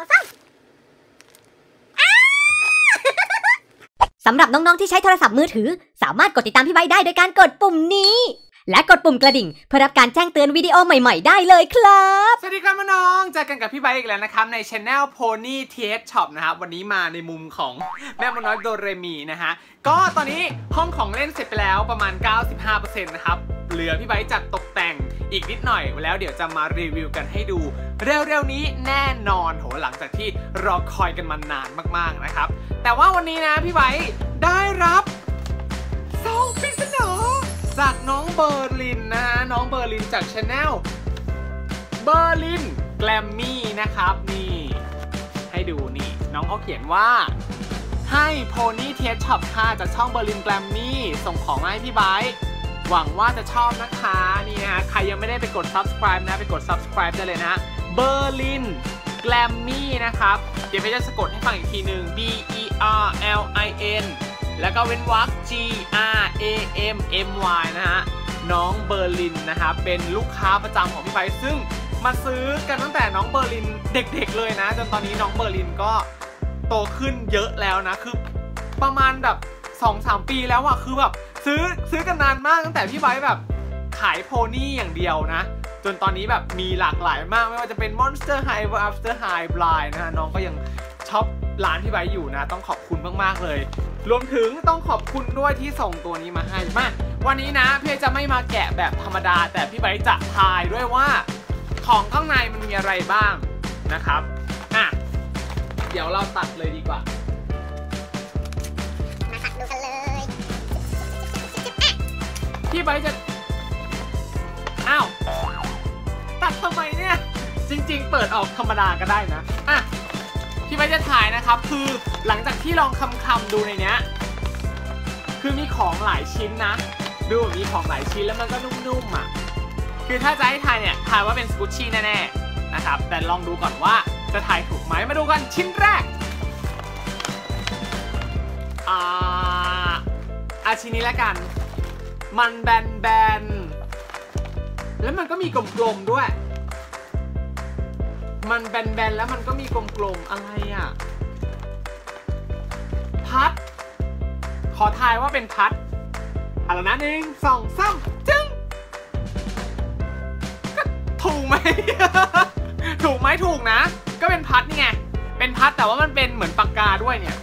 องสามสำหรับน้อง ๆ ที่ใช้โทรศัพท์มือถือ สามารถกดติดตามพี่ไบได้โดยการกดปุ่มนี้ และกดปุ่มกระดิ่ง เพื่อรับการแจ้งเตือนวิดีโอใหม่ ๆ ได้เลยครับ สวัสดีครับน้องเจอกันกับพี่ไบอีกแล้วนะครับ ในช anel Pony TH Shop นะครับ วันนี้มาในมุมของแม่มดน้อยโดเรมีนะฮะ ก็ตอนนี้ห้องของเล่นเสร็จไปแล้วประมาณ 95%นะครับ เหลือพี่ไบค์จัดตกแต่งอีกนิดหน่อย แล้วเดี๋ยวจะมารีวิวกันให้ดู เร็วๆนี้แน่นอนโหหลังจากที่รอคอยกันมานานมากๆนะครับ แต่ว่าวันนี้นะพี่ไบได้รับซองปริศนาจากน้องเบอร์ลินนะฮะน้องเบอร์ลินจากช anel เบอร์ลินแกลมมี่นะครับนี่ให้ดูนี่น้องเขาเขียนว่าให้โพนี่เทสช็อปค่ะจากช่องเบอร์ลินแกลมมี่ส่งของมาให้พี่ไบร์ หวังว่าจะชอบนะคะนี่นะฮะใครยังไม่ได้ไปกด subscribe นะ ไปกด subscribe ได้เลยนะเบอร์ลินแกลมมี่นะครับ เดี๋ยวพี่จะสะกดให้ฟังอีกทีหนึ่ง B E R L I N แล้วก็เว้นวรรค G R A M M Y นะฮะน้องเบอร์ลินนะครับเป็นลูกค้าประจำของพี่ไบร์ซึ่งมาซื้อกันตั้งแต่น้องเบอร์ลินเด็กๆเลยนะ จนตอนนี้น้องเบอร์ลินก็โตขึ้นเยอะแล้วนะ คือประมาณแบบ2-3 ปีแล้วอะคือแบบ ซื้อซื้อกันนานมากตั้งแต่พี่ไบแบบขายโพนี่อย่างเดียวนะ จนตอนนี้แบบมีหลากหลายมากไม่ว่าจะเป็น Monster High After High Blind นะฮะน้องก็ยังช็อปร้านพี่ไบอยู่นะ ต้องขอบคุณมากๆเลย รวมถึงต้องขอบคุณด้วยที่ส่งตัวนี้มาให้มาวันนี้นะพี่จะไม่มาแกะแบบธรรมดา แต่พี่ไบจะทายด้วยว่าของข้างในมันมีอะไรบ้างนะครับอะเดี๋ยวเราตัดเลยดีกว่า พี่ไบจะอ้าวตัดทำไมเนี่ย จริง ๆ เปิดออกธรรมดาก็ได้นะอะพี่ไบจะถ่ายนะครับ คือหลังจากที่ลองคำคำดูในเนี้ย คือมีของหลายชิ้นนะ ดูเหมือนมีของหลายชิ้นแล้วมันก็นุ่มๆอะคือถ้าจะให้ทายเนี่ยทายว่าเป็นสกูชี่แน่ๆนะครับ แต่ลองดูก่อนว่าจะทายถูกไหมมาดูกันชิ้นแรกอ่าอาชิ้นนี้แล้วกัน มันแบนๆ แล้วมันก็มีกลมๆด้วย มันแบนๆ แล้วมันก็มีกลมๆ อะไรอะ พัด ขอทายว่าเป็นพัดเอาละนะหนึ่งสองสามจึ้งถูกไหม ถูกไหมถูกนะ ก็เป็นพัดนี่ไง เป็นพัดแต่ว่ามันเป็นเหมือนปากกาด้วยเนี่ย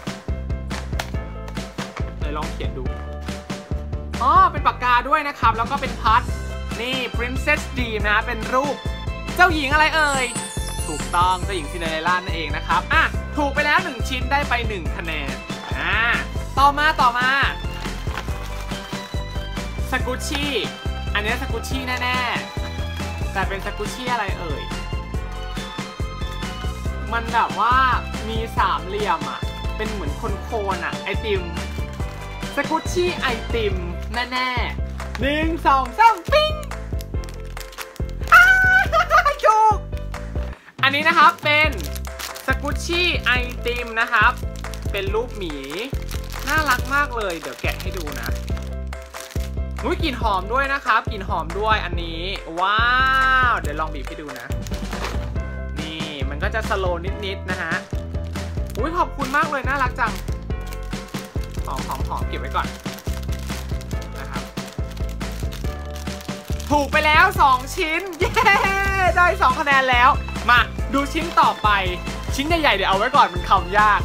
เลยลองเขียนดู อ๋อ เป็นปาก ด้วยนะครับ แล้วก็เป็นพัดนี่ Princess D นะเป็นรูป เจ้าหญิงอะไรเอ่ย ถูกต้องเจ้าหญิงซินเดอเรลล่านั่นเองนะครับ อะ ถูกไปแล้ว 1 ชิ้นได้ไป 1 คะแนน อ่า ต่อมาต่อมาสกุชชี่อันนี้สกุชชี่แน่ๆ แต่เป็นสกุชชี่อะไรเอ่ย มันแบบว่ามีสามเหลี่ยมอะ เป็นเหมือนคนโคนอะ ไอติมสกุชชี่ไอติมแน่ๆ หนึ่งสองสามปิ้งอ้าถูกอันนี้นะครับเป็นสกุชชี่ไอติมนะครับ เป็นรูปหมี น่ารักมากเลย เดี๋ยวแกะให้ดูนะอุ้ยกลิ่นหอมด้วยนะครับกลิ่นหอมด้วยอันนี้ ว้าว เดี๋ยวลองบีบให้ดูนะ นี่มันก็จะสโลนิดๆนะฮะอุ้ยขอบคุณมากเลยน่ารักจังหอมหอมหอมเก็บไว้ก่อน ถูกไปแล้ว 2 ชิ้น เย้ ได้ 2 คะแนนแล้ว มาดูชิ้นต่อไป ชิ้นใหญ่ๆเดี๋ยวเอาไว้ก่อนมันคำยาก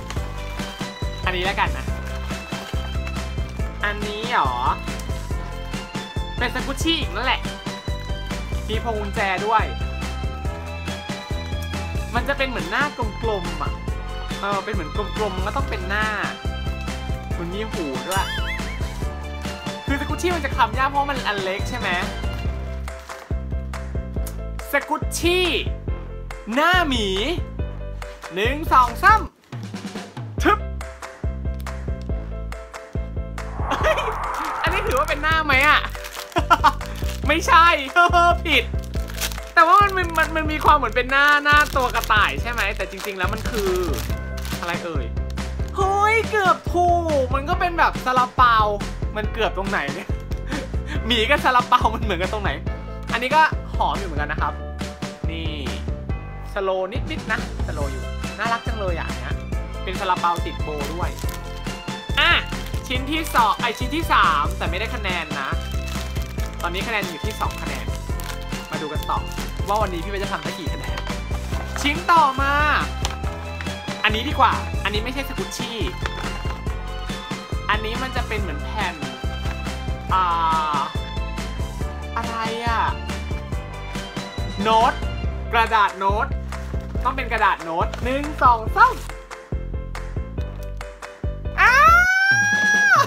อันนี้แล้วกันนะ อันนี้หรอ เป็นสกุชชี่อีกนั่นแหละ มีพวงกุญแจด้วย มันจะเป็นเหมือนหน้ากลมๆอะ เออ เป็นเหมือนกลมๆก็ต้องเป็นหน้า มันมีหูด้วย คือสกุชชี่มันจะคำยากเพราะมันอันเล็กใช่ไหม สกุชชี่ หน้าหมีหนึ่งสองสามทึบอันนี้ถือว่าเป็นหน้าไหมอะ ไม่ใช่ผิด แต่ว่ามันมันมันมันมีความเหมือนเป็นหน้าหน้าตัวกระต่ายใช่ไหม แต่จริง ๆ แล้วมันคือ อะไรเอ่ยเฮ้ยเกือบถูกมันก็เป็นแบบซาลาเปา มันเกือบตรงไหนเนี่ยหมีกับซาลาเปา มันเหมือนกันตรงไหน อันนี้ก็ หอมอยู่เหมือนกันนะครับ นี่สโลนิดๆนะสโลอยู่ น่ารักจังเลยอะเนี้ยเป็นซาลาเปาติดโบด้วย อะ ชิ้นที่สองไอชิ้นที่สามแต่ไม่ได้คะแนนนะ ตอนนี้คะแนนอยู่ที่สองคะแนน มาดูกันต่อว่าวันนี้พี่เบจะทำได้กี่คะแนน ชิ้นต่อมา อันนี้ดีกว่า อันนี้ไม่ใช่สกุชชี่ อันนี้มันจะเป็นเหมือนแผ่น อ่า โน้ต กระดาษโน้ต ต้องเป็นกระดาษโน้ตหนึ่งสองสามอ้าว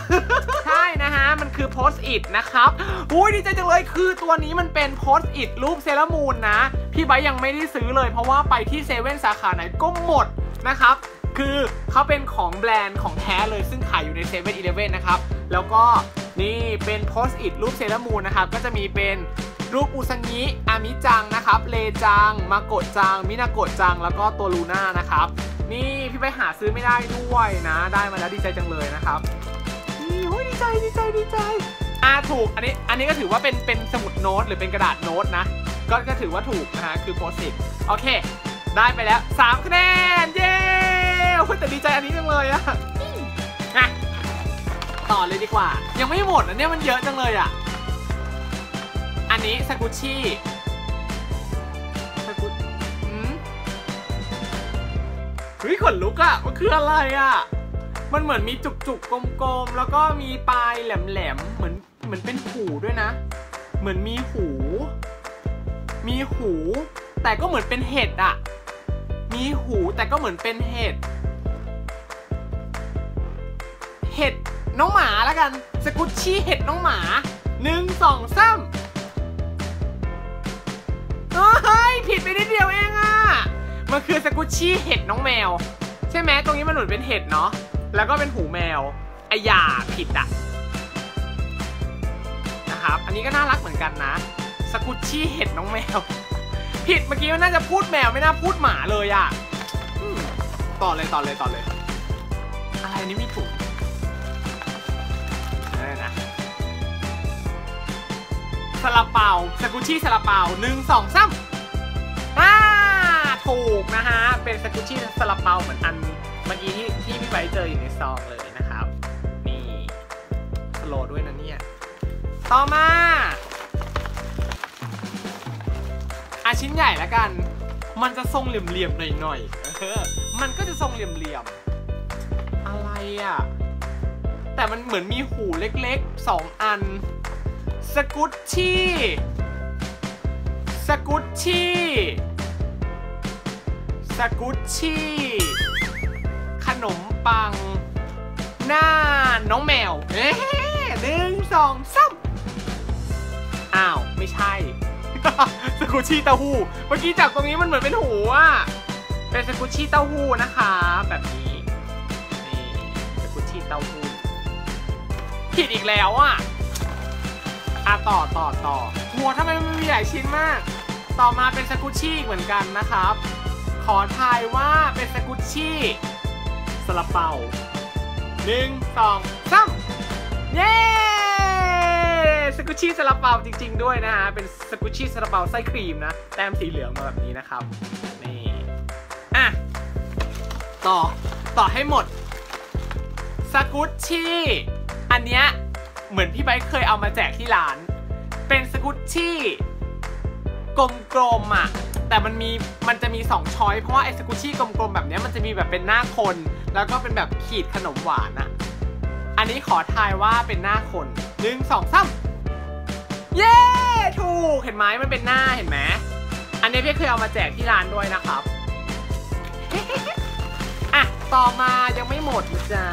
ใช่นะฮะ มันคือโพสต์อิทนะครับอุ้ยดีใจจังเลยคือตัวนี้มันเป็นโพสต์อิทรูปเซรามูนนะ พี่ไบยังไม่ได้ซื้อเลย เพราะว่าไปที่เซเว่นสาขาไหนก็หมดนะครับ คือเขาเป็นของแบรนด์ของแท้เลยซึ่งขายอยู่ในเซเว่นอีเลฟเว่นนะครับ แล้วก็นี่เป็นโพสต์อิทรูปเซรามูนนะครับ ก็จะมีเป็น รูปอุซังิอามิจังนะครับ เลจัง มาโกะจัง มินาโกะจัง แล้วก็ตัวลูน่านะครับ นี่พี่ไปหาซื้อไม่ได้ด้วยนะ ได้มาแล้วดีใจจังเลยนะครับนี่โอ้ยดีใจดีใจดีใจ อ่าถูก อันนี้ อันนี้ก็ถือว่าเป็น เป็นสมุดโน้ตหรือเป็นกระดาษโน้ตนะ ก็ก็ถือว่าถูกนะฮะ คือโพสต์อิทโอเค ได้ไปแล้ว3คะแนน เย้โอ้ยแต่ดีใจอันนี้จังเลยอะนะต่อเลยดีกว่า ยังไม่หมดนะเนี่ยมันเยอะจังเลยอะ อันนี้สกุชชี่สกุชอืมเฮ้ยขนลุกอะมันคืออะไรอะมันเหมือนมีจุกจุกๆ กลมๆ แล้วก็มีปลายแหลมๆ เหมือนเหมือนเป็นหูด้วยนะ เหมือนมีหู มีหู แต่ก็เหมือนเป็นเห็ดอะมีหูแต่ก็เหมือนเป็นเห็ด เห็ดน้องหมาแล้วกัน สกุชชี่เห็ดน้องหมาหนึ่งสองสาม ไปนิดเดียวเองอะมันคือสกุชชี่เห็ดน้องแมว ใช่ไหมตรงนี้มันหมือนเป็นเห็ดเนาะแล้วก็เป็นหูแมวไอ้ยาผิดอะนะครับอันนี้ก็น่ารักเหมือนกันนะ สกุชชี่เห็ดน้องแมว ผิดเมื่อกี้มันน่าจะพูดแมวไม่น่าพูดหมาเลยอะต่อเลยต่อเลยต่อเลย อะไรอันนี้มีถุงอะไรนะซาลาเปาสกุชชี่ซาลาเปาหนึ่งสองสาม อ่าถูกนะฮะ เป็นสกุชชี่ซาลาเปาเหมือนอันเมื่อกี้ที่ที่พี่ไบเจออยู่ในซองเลยนะครับ นี่สโลด้วยนะเนี่ย ต่อมาอาชิ้นใหญ่แล้วกัน มันจะทรงเหลี่ยมๆหน่อยๆเออมันก็จะทรงเหลี่ยมๆ อะไรอะ แต่มันเหมือนมีหูเล็กๆสองอัน สกุตชี่ กุตชี่ สกุตชี่ ขนมปัง หน้าน้องแมว เอ๊ะหนึ่งสองสามอ้าว ไม่ใช่ สกุชชี่เต้าหู้ เมื่อกี้จากตรงนี้มันเหมือนเป็นหูอะเป็นสกุชชี่เต้าหู้นะคะ แบบนี้ นี่ สกุชชี่เต้าหู้ ผิดอีกแล้วอะอะต่อต่อต่อหัวทำไมมันมีหลายชิ้นมาก ต่อมาเป็นสกุชชี่เหมือนกันนะครับ ขอทายว่าเป็นสกุชชี่ซาลาเปาหนึ่งสองสามเย้สกุชชี่ซาลาเปาจริง ๆ ด้วยนะฮะ เป็นสกุชชี่ซาลาเปาไส้ครีมนะ แต้มสีเหลืองมาแบบนี้นะครับ นี่ อะ ต่อ ต่อให้หมด สกุชชี่ อันเนี้ยเหมือนพี่ไบเคยเอามาแจกที่ร้าน เป็นสกุชชี่ กลมๆอะแต่มันมีมันจะมี2ช้อยเพราะว่าไอ้สกุชี่กลมๆแบบนี้มันจะมีแบบเป็นหน้าคน แล้วก็เป็นแบบขีดขนมหวานอะอันนี้ขอทายว่าเป็นหน้าคนหนึ่งสองสามเย้ถูกเห็นไหมมันเป็นหน้าเห็นไหมอันนี้พี่เคยเอามาแจกที่ร้านด้วยนะครับอะต่อมายังไม่หมดนะจ๊ะ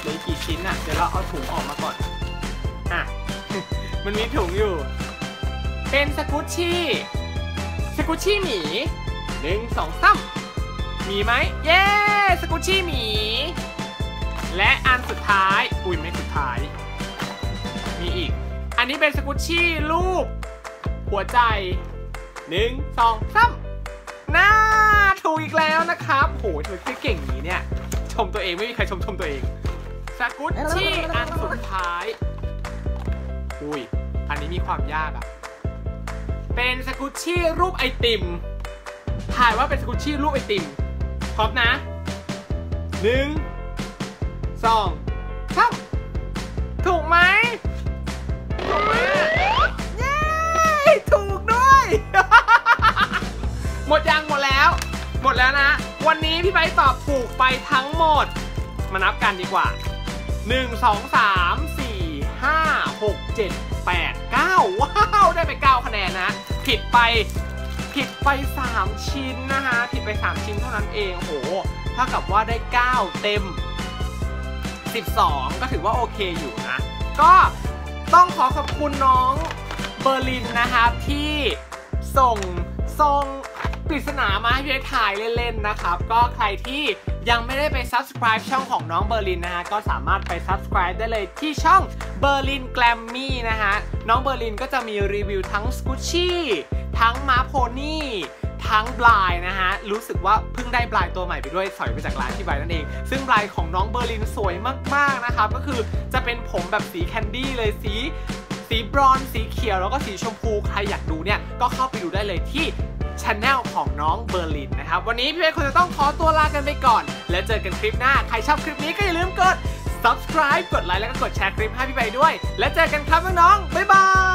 เหลือกกี่ชิ้นอะเดี๋ยวเราเอาถุงออกมาก่อนอะมันมีถุงอยู่ เป็นสกุชชี่ สกุชชี่หมีหนึ่งสองสามมีไหม เย้ สกุชชี่หมี และอันสุดท้าย อุ้ยไม่สุดท้าย มีอีก อันนี้เป็นสกุชชี่รูป หัวใจหนึ่งสองสามน่าถูกอีกแล้วนะครับ โหทำไมพี่เก่งอย่างนี้เนี่ย ชมตัวเองไม่มีใครชมชมตัวเอง สกุชชี่อันสุดท้าย อุ้ย อันนี้มีความยากอะ เป็นสกุชชี่รูปไอติมทายว่าเป็นสกุชชี่รูปไอติมพร้อมนะหนึ่งสองสามถูกไหมถูกไหมเย้ถูกด้วย หมดยังหมดแล้ว หมดแล้วนะ วันนี้พี่ไบตอบถูกไปทั้งหมด มานับกันดีกว่า 1 2 3 4 5 6 7 8 9ว้า ได้ไป 9 คะแนนนะ ผิดไปผิดไป 3 ชิ้นนะฮะ ผิดไป 3 ชิ้นเท่านั้นเองโหเท่ากับว่าได้ 9 เต็ม 12 ก็ถือว่าโอเคอยู่นะ ก็ต้องขอขอบคุณน้องเบอร์ลินนะครับที่ส่งส่ง ปริศนามาให้พี่ถ่ายเล่นๆนะครับ ก็ใครที่ยังไม่ได้ไป subscribe ช่องของน้องเบอร์ลินนะฮะ ก็สามารถไป subscribe ได้เลยที่ช่องเบอร์ลินแกลมมี่นะฮะ น้องเบอร์ลินก็จะมีรีวิวทั้งสกูชี่ทั้งมาโพนี่ทั้งบลายนะฮะ รู้สึกว่าเพิ่งได้บลายตัวใหม่ไปด้วยสอยมาจากร้านที่ใบนั่นเอง ซึ่งบลายของน้องเบอร์ลินสวยมากๆนะครับ ก็คือจะเป็นผมแบบสีแคนดี้เลยสีสีบรอนซ์สีเขียวแล้วก็สีชมพู ใครอยากดูเนี่ย ก็เข้าไปดูได้เลยที่ ช anel ของน้องเบอร์ลินนะครับ วันนี้พี่เบคงจะต้องขอตัวลากันไปก่อน แล้วเจอกันคลิปหน้า ใครชอบคลิปนี้ก็อย่าลืมกด subscribe กดไลค์แล้วก็กดแชร์คลิปให้พี่ไปด้วย แล้วเจอกันครับน้องๆบ๊ายบาย